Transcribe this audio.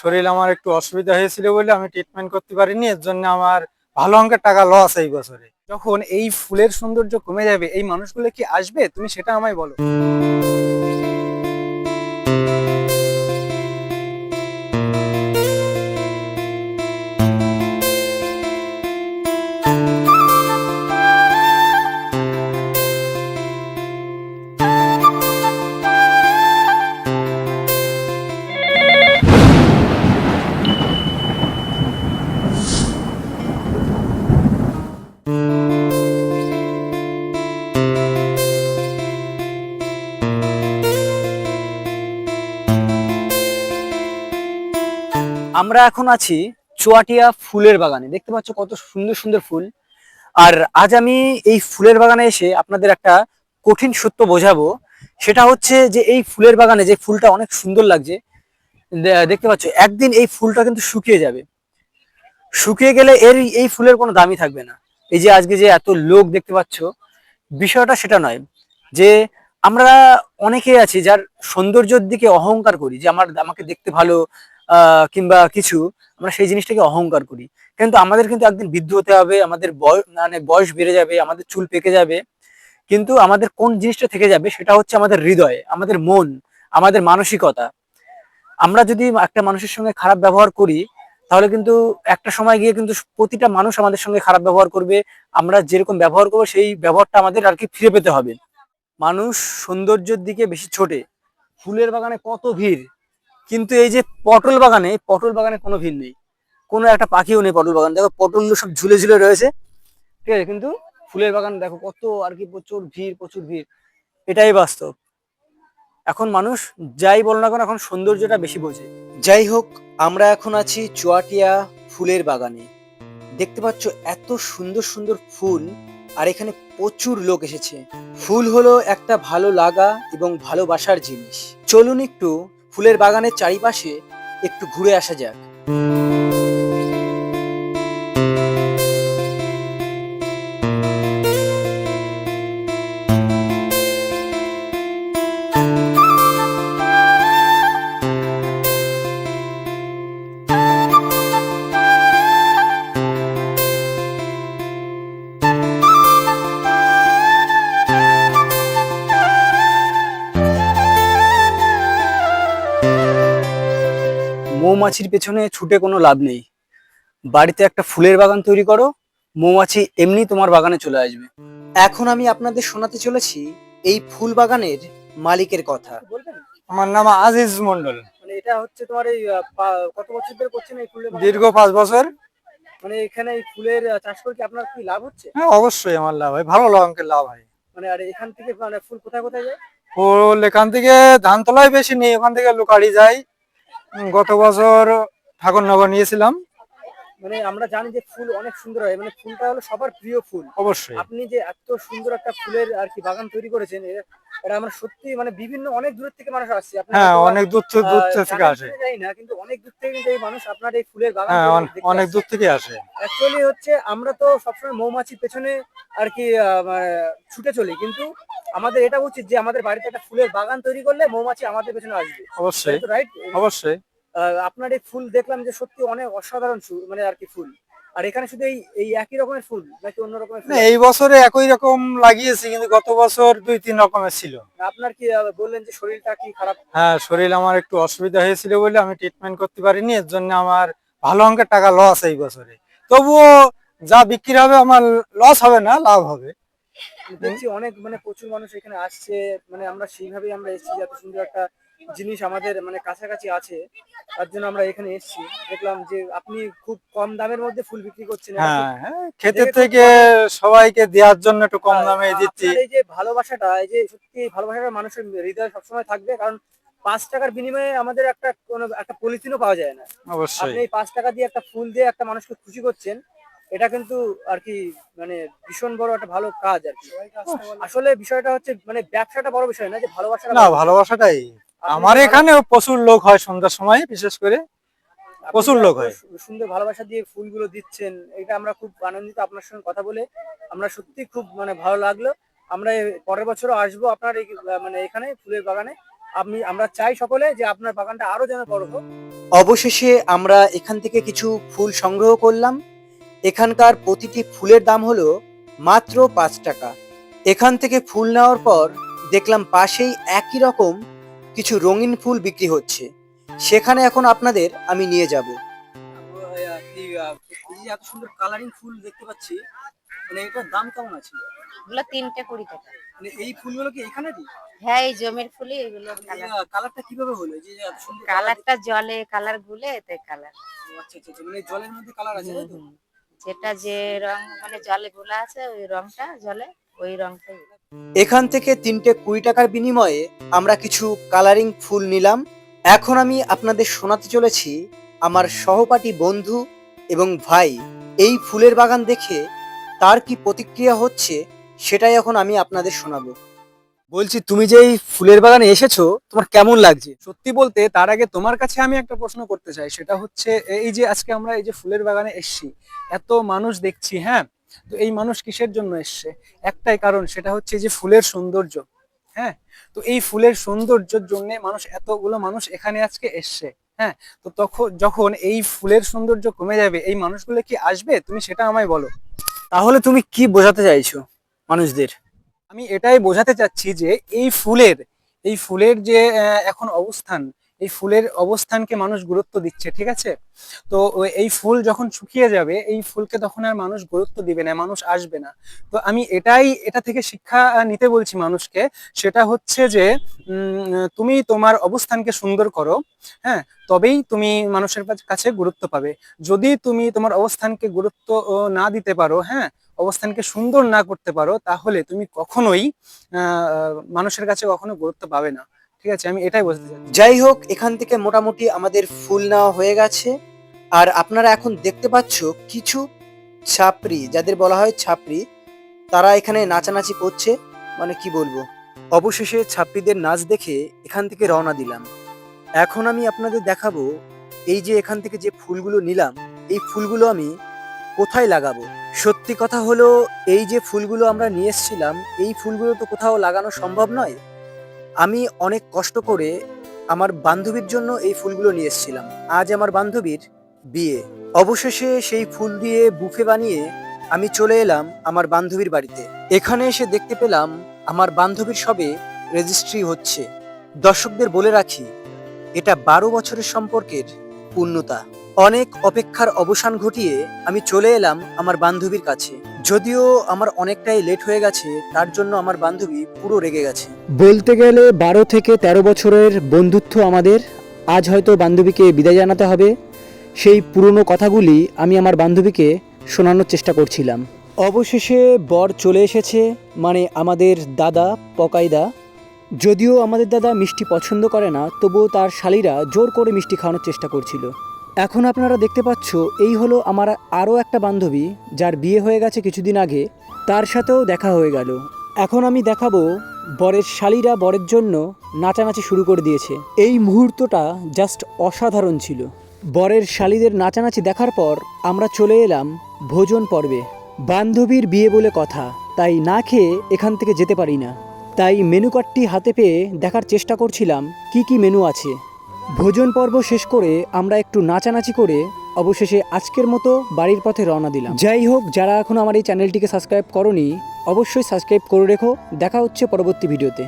শরীর আমার একটু অসুবিধা হয়েছিল বলে আমি ট্রিটমেন্ট করতে পারিনি, এর জন্য আমার ভালো অঙ্কের টাকা লস এই বছরে। যখন এই ফুলের সৌন্দর্য কমে যাবে, এই মানুষগুলো কি আসবে? তুমি সেটা আমায় বলো। আমরা এখন আছি চুয়াটিয়া ফুলের বাগানে। দেখতে পাচ্ছ কত সুন্দর সুন্দর ফুল। আর আজ আমি এই ফুলের বাগানে এসে আপনাদের একটা কঠিন সত্য বোঝাবো। সেটা হচ্ছে যে এই ফুলের বাগানে যে ফুলটা অনেক সুন্দর লাগছে দেখতে পাচ্ছ, একদিন এই ফুলটা কিন্তু শুকিয়ে যাবে। শুকিয়ে গেলে এর এই ফুলের কোনো দামই থাকবে না। এই যে আজকে যে এত লোক দেখতে পাচ্ছ, বিষয়টা সেটা নয়। যে আমরা অনেকেই আছি যার সৌন্দর্যের দিকে অহংকার করি, যে আমার, আমাকে দেখতে ভালো কিংবা কিছু, আমরা সেই জিনিসটাকে অহংকার করি। কিন্তু আমাদের কিন্তু একদিন বৃদ্ধ হতে হবে, আমাদের বয়স মানে বয়স বেড়ে যাবে, আমাদের চুল পেকে যাবে। কিন্তু আমাদের কোন জিনিসটা থেকে যাবে সেটা হচ্ছে আমাদের হৃদয়, আমাদের মন, আমাদের মানসিকতা। আমরা যদি একটা মানুষের সঙ্গে খারাপ ব্যবহার করি, তাহলে কিন্তু একটা সময় গিয়ে কিন্তু প্রতিটা মানুষ আমাদের সঙ্গে খারাপ ব্যবহার করবে। আমরা যেরকম ব্যবহার করব, সেই ব্যবহারটা আমাদের আর কি ফিরে পেতে হবে। মানুষ সৌন্দর্যের দিকে বেশি ছোটে। ফুলের বাগানে কত ভিড়? কিন্তু এই যে পটল বাগানে পটল বাগানে কোনো ভিড় নেই। কোনো একটা পাখিও নেই পটল বাগান। দেখো, পটল সব ঝুলে ঝুলে রয়েছে। ঠিক আছে, কিন্তু ফুলের বাগান দেখো, কত আর কি প্রচুর ভিড় প্রচুর ভিড়। এটাই বাস্তব। এখন মানুষ যাই বলো না কেন, এখন সৌন্দর্যটা বেশি বোঝে। যাই হোক, আমরা এখন আছি চুয়াটিয়া ফুলের বাগানে। দেখতে পাচ্ছ এত সুন্দর সুন্দর ফুল, আর এখানে প্রচুর লোক এসেছে। ফুল হলো একটা ভালো লাগা এবং ভালোবাসার জিনিস। চলুন একটু ফুলের বাগানের চারিপাশে একটু ঘুরে আসা যাক। মৌমাছির পেছনে ছুটে কোনো লাভ নেই। বাড়িতে একটা ফুলের বাগান তৈরি করো মৌমাছি এমনি তোমার বাগানে চলে আসবে। এখন আমি আপনাদের শোনাতে চলেছি এই ফুল বাগানের মালিকের কথা। আমার নাম আজিজ মন্ডল মানে এটা হচ্ছে তোমার এই কত বছর ধরে করছেন এই ফুলের দীর্ঘ পাঁচ বছর। মানে এখানে এই ফুলের চাষ করে কি আপনার কি লাভ হচ্ছে? হ্যাঁ অবশ্যই আমার লাভ হয়। ভালো অঙ্কের লাভ হয়। মানে আর এখান থেকে মানে ফুল কোথায় কোথায় যায়? ফুল এখান থেকে ধানতলায় বেশি নেই ওখান থেকে লোকারি উম, গত বছর ঠাকুরনগর নিয়েছিলাম। মানে আমরা জানি যে ফুল অনেক সুন্দর হয় মানে ফুলটা হলো সবার প্রিয় ফুল। অবশ্যই। আপনি যে এত সুন্দর একটা ফুলের আর কি বাগান তৈরি করেছেন এটা আমরা সত্যি মানে বিভিন্ন অনেক দূর থেকে মানুষ আসছে। হ্যাঁ অনেক দূর থেকে দূর থেকে আসে। জানি না কিন্তু অনেক দূর থেকে কিন্তু এই মানুষ আপনার এই ফুলের বাগান হ্যাঁ অনেক দূর থেকে আসে। অ্যাকচুয়ালি হচ্ছে আমরা তো সবসময় মৌমাছির পেছনে আর কি ছুটে চলি কিন্তু আমাদের এটা উচিত যে আমাদের বাড়িতে একটা ফুলের বাগান তৈরি করলে মৌমাছি আমাদের পেছনে আসবে। অবশ্যই রাইট অবশ্যই। আপনার এই ফুল দেখলাম যে সত্যি অনেক অসাধারণ মানে আর কি ফুল। আর এখানে শুধু এই এই একই রকমের ফুল নাকি অন্য রকমের ফুল? না এই বছরে একই রকম লাগিয়েছি কিন্তু গত বছর দুই তিন রকমের ছিল। আপনার কি বললেন যে শরীরটা কি খারাপ? হ্যাঁ শরীর আমার একটু অসুবিধা হয়েছিল বলে আমি ট্রিটমেন্ট করতে পারিনি এর জন্য আমার ভালো অঙ্কের টাকা লস এই বছরে। তবুও যা বিক্রি হবে আমার লস হবে না লাভ হবে। দেখছি অনেক মানে প্রচুর মানুষ এখানে আসছে। মানে আমরা সেইভাবেই আমরা এসেছি এত সুন্দর একটা জিনিস আমাদের মানে কাছাকাছি আছে। তার জন্য আমরা এখানে এসেছি। দেখলাম যে আপনি খুব কম দামের মধ্যে ফুল বিক্রি করছেন। হ্যাঁ হ্যাঁ ক্ষেতের থেকে সবাইকে দেওয়ার জন্য একটু কম দামে দিচ্ছি। এই যে ভালোবাসাটা এই যে সত্যি ভালোবাসাটা মানুষের হৃদয়ে সবসময় থাকবে কারণ পাঁচ টাকার বিনিময়ে আমাদের একটা কোনো একটা পলিথিনও পাওয়া যায় না। অবশ্যই। আপনি এই পাঁচ টাকা দিয়ে একটা ফুল দিয়ে একটা মানুষকে খুশি করছেন এটা কিন্তু আর কি মানে ভীষণ বড় একটা ভালো কাজ আর কি। আসলে বিষয়টা হচ্ছে মানে ব্যবসাটা বড় বিষয় না যে ভালোবাসাটা না ভালোবাসাটাই। আমার এখানে প্রচুর লোক হয় সন্ধ্যার সময় বিশেষ করে প্রচুর লোক হয়। সুন্দর ভালোবাসা দিয়ে ফুলগুলো দিচ্ছেন এটা আমরা খুব আনন্দিত আপনার সঙ্গে কথা বলে। আমরা সত্যি খুব মানে ভালো লাগল। আমরা পরের বছরও আসব আপনার মানে এখানে ফুলের বাগানে। আমি আমরা চাই সকলে যে আপনার বাগানটা আরও যেন বড় হোক। অবশেষে আমরা এখান থেকে কিছু ফুল সংগ্রহ করলাম। এখানকার প্রতিটি ফুলের দাম হলো মাত্র পাঁচ টাকা। এখান থেকে ফুল নেওয়ার পর দেখলাম পাশেই একই রকম কিছু রঙিন ফুল বিক্রি হচ্ছে। সেখানে এখন আপনাদের আমি নিয়ে যাব। এত সুন্দর কালারিং ফুল দেখতে পাচ্ছি মানে এটার দাম কেমন আছে? এগুলো তিনটে কুড়ি টাকা। মানে এই ফুলগুলো কি হ্যাঁ এই জমির ফুলই এগুলো কালারটা কীভাবে হলো? যে এত সুন্দর কালারটা জলে কালার গুলে এতে কালার আচ্ছা আচ্ছা আচ্ছা, মানে জলের মধ্যে কালার আছে তাই তো? যেটা যে রং মানে জলে গুলা আছে, ওই রংটা জলে, ওই রংটাই। এখান থেকে তিনটে কুড়ি টাকার বিনিময়ে আমরা কিছু কালারিং ফুল নিলাম। এখন আমি আপনাদের শোনাতে চলেছি আমার সহপাঠী বন্ধু এবং ভাই। এই ফুলের বাগান দেখে তার কি প্রতিক্রিয়া হচ্ছে, সেটাই এখন আমি আপনাদের শোনাবো। বলছি, তুমি যে এই ফুলের বাগানে এসেছ, তোমার কেমন লাগছে? সত্যি বলতে, তার আগে তোমার কাছে আমি একটা প্রশ্ন করতে চাই। সেটা হচ্ছে, এই যে আজকে আমরা এই যে ফুলের বাগানে এসছি, এত মানুষ দেখছি হ্যাঁ? তো এই মানুষ কিসের জন্য এসছে? একটাই কারণ, সেটা হচ্ছে যে ফুলের সৌন্দর্য হ্যাঁ? তো এই ফুলের সৌন্দর্যের জন্য মানুষ, এতগুলো মানুষ এখানে আজকে এসছে হ্যাঁ? তো তখন, যখন এই ফুলের সৌন্দর্য কমে যাবে, এই মানুষগুলো কি আসবে? তুমি সেটা আমায় বলো। তাহলে তুমি কি বোঝাতে চাইছো মানুষদের? আমি এটাই বোঝাতে চাচ্ছি যে এই ফুলের এই ফুলের যে এখন অবস্থান, এই ফুলের অবস্থানকে মানুষ গুরুত্ব দিচ্ছে, ঠিক আছে? তো এই ফুল যখন শুকিয়ে যাবে, এই ফুলকে তখন আর মানুষ গুরুত্ব দিবে না, মানুষ আসবে না। তো আমি এটাই, এটা থেকে শিক্ষা নিতে বলছি মানুষকে, সেটা হচ্ছে যে তুমি তোমার অবস্থানকে সুন্দর করো হ্যাঁ? তবেই তুমি মানুষের কাছ- গুরুত্ব পাবে। যদি তুমি তোমার অবস্থানকে গুরুত্ব না দিতে পারো হ্যাঁ? অবস্থানকে সুন্দর না করতে পারো, তাহলে তুমি কখনোই মানুষের কাছে কখনো গুরুত্ব পাবে না। ঠিক আছে? আমি এটাই বলতে চাচ্ছি। যাই হোক, এখান থেকে মোটামুটি আমাদের ফুল নেওয়া হয়ে গেছে। আর আপনারা এখন দেখতে পাচ্ছ কিছু ছাপরি যাদের বলা হয় ছাপরি তারা এখানে নাচানাচি করছে। মানে কি বলব? অবশেষে ছাপরিদের নাচ দেখে এখান থেকে রওনা দিলাম। এখন আমি আপনাদের দেখাবো এই যে এখান থেকে যে ফুলগুলো নিলাম, এই ফুলগুলো আমি কোথায় লাগাবো? সত্যি কথা হলো, এই যে ফুলগুলো আমরা নিয়ে এসেছিলাম, এই ফুলগুলো তো কোথাও লাগানো সম্ভব নয়। আমি অনেক কষ্ট করে আমার বান্ধবীর জন্য এই ফুলগুলো নিয়ে এসেছিলাম। আজ আমার বান্ধবীর বিয়ে। অবশেষে সেই ফুল দিয়ে বুফে বানিয়ে আমি চলে এলাম আমার বান্ধবীর বাড়িতে। এখানে এসে দেখতে পেলাম আমার বান্ধবীর সবে রেজিস্ট্রি হচ্ছে। দর্শকদের বলে রাখি, এটা বারো বছরের সম্পর্কের পূর্ণতা। অনেক অপেক্ষার অবসান ঘটিয়ে আমি চলে এলাম আমার বান্ধবীর কাছে। যদিও আমার অনেকটাই লেট হয়ে গেছে, তার জন্য আমার বান্ধবী পুরো রেগে গেছে। বলতে গেলে বারো থেকে ১৩ বছরের বন্ধুত্ব আমাদের। আজ হয়তো বান্ধবীকে বিদায় জানাতে হবে। সেই পুরনো কথাগুলি আমি আমার বান্ধবীকে শোনানোর চেষ্টা করছিলাম। অবশেষে বর চলে এসেছে মানে আমাদের দাদা পকাইদা। যদিও আমাদের দাদা মিষ্টি পছন্দ করে না, তবুও তার শালীরা জোর করে মিষ্টি খাওয়ানোর চেষ্টা করছিল। এখন আপনারা দেখতে পাচ্ছ, এই হলো আমার আরও একটা বান্ধবী যার বিয়ে হয়ে গেছে কিছুদিন আগে। তার সাথেও দেখা হয়ে গেল। এখন আমি দেখাবো বরের শালীরা বরের জন্য নাচানাচি শুরু করে দিয়েছে। এই মুহূর্তটা জাস্ট অসাধারণ ছিল। বরের শালীদের নাচানাচি দেখার পর আমরা চলে এলাম ভোজন পর্বে। বান্ধবীর বিয়ে বলে কথা, তাই না খেয়ে এখান থেকে যেতে পারি না। তাই মেনু কার্ডটি হাতে পেয়ে দেখার চেষ্টা করছিলাম কি কি মেনু আছে। ভোজন পর্ব শেষ করে আমরা একটু নাচানাচি করে অবশেষে আজকের মতো বাড়ির পথে রওনা দিলাম। যাই হোক, যারা এখন আমার এই চ্যানেলটিকে সাবস্ক্রাইব করনি, অবশ্যই সাবস্ক্রাইব করে রেখো। দেখা হচ্ছে পরবর্তী ভিডিওতে।